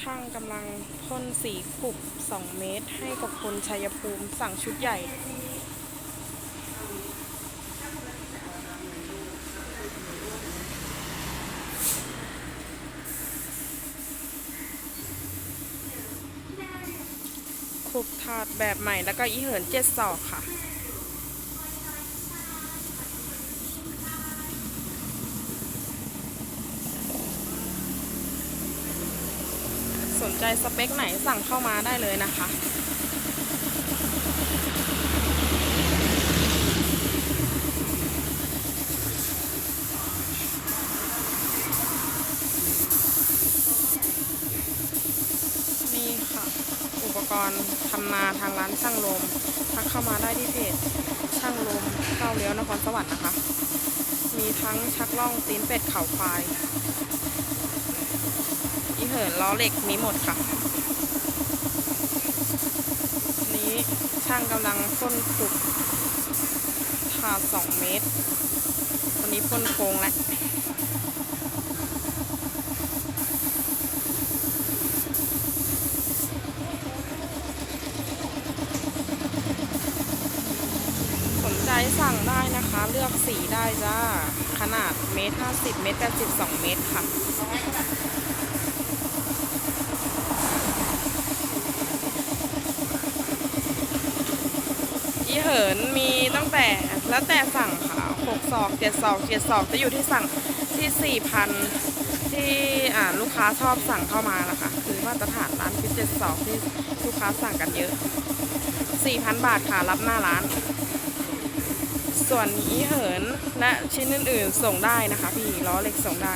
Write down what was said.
ช่างกำลังพ่นสีขุบ 2 เมตร ให้กับคนชัยภูมิสั่งชุดใหญ่ขุบถาดแบบใหม่แล้วก็อีเหินเจ็ดศอกค่ะ นใจสเปคไหนสั่งเข้ามาได้เลยนะคะ นี่ค่ะ อุปกรณ์ทำนาทางร้านช่างลมทักเข้ามาได้ที่เพจช่างลมเก้าเลี้ยวนครสวรรค์นะคะ มีทั้งชักล่องตีนเป็ดเข่าควาย หินล้อเหล็กมีหมดค่ะ นี้ช่างกำลังพ่นขุดถาสองเมตรวันนี้พ่นโค้งแล้วสนใจสั่งได้นะคะ เลือกสีได้จ้า ขนาดเมตรห้าสิบเมตรแปดสิบสองเมตรค่ะ เหินมีตั้งแต่แล้วแต่สั่งค่ะหกศอกเจ็ดศอกเจ็ดศอกจะอยู่ที่สั่งที่สี่พันที่อ่าลูกค้าชอบสั่งเข้ามานะคะคือมาตรฐานร้านที่เจ็ดศอกที่ลูกค้าสั่งกันเยอะสี่พันบาทค่ะรับหน้าร้าน ส่วนอีเหินและชิ้นอื่นๆส่งได้นะคะพี่ล้อเหล็กส่งได้